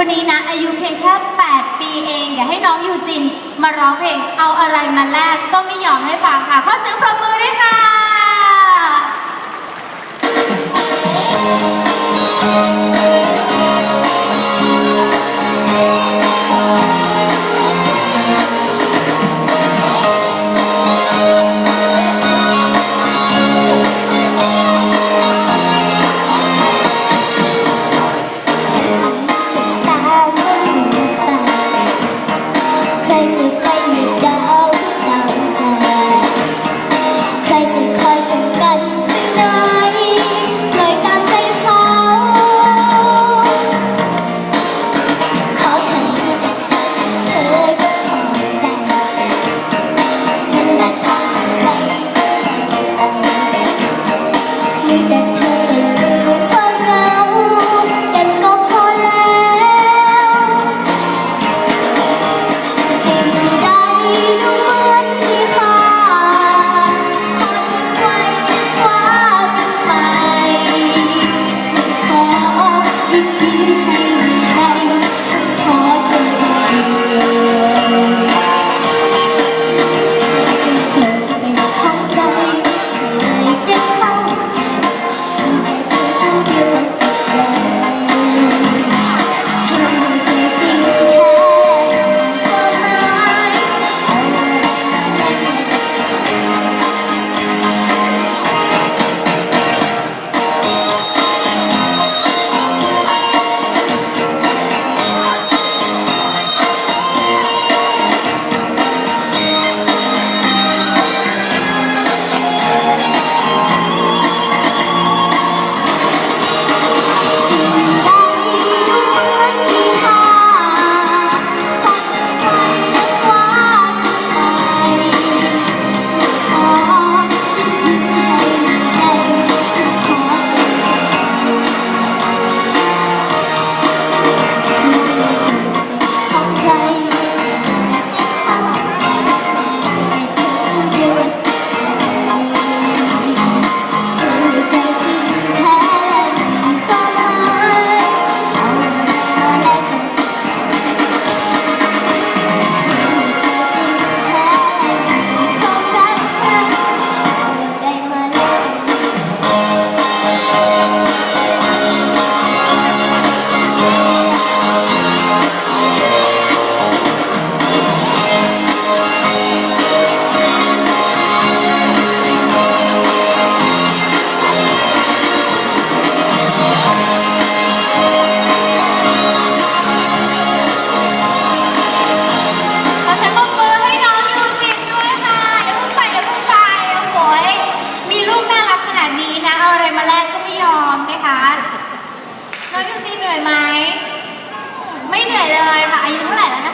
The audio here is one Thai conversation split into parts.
คนนี้นะอายุเพียงแค่ 8 ปีเอง อยากให้น้องยูจินมาร้องเพลงเอาอะไรมาแลก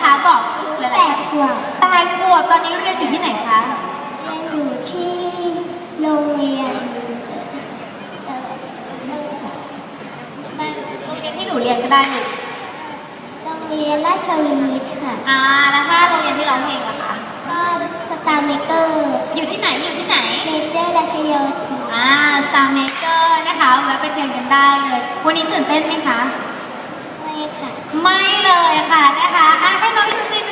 นะคะ บอกหลายๆแปดขวบแปดขวบตอนนี้เรียนอยู่ที่ไหนคะเรียนอยู่ที่โรงเรียนเอ่อแม่โรงเรียนที่หนูเรียนก็ได้ลูกโรงเรียนราชวินิตค่ะอ่าแล้วถ้าโรงเรียนที่ร้องเพลงล่ะคะก็สตาร์เมเกอร์อยู่ที่ไหนอยู่ที่ไหนเมเจอร์ราชโยธินอ่า Star Maker นะคะแวะไปเรียนกันได้เลย วันนี้ตื่นเต้นไหมคะไม่ ค่ะ ไม่เลยค่ะนะคะอะให้น้องยูจิน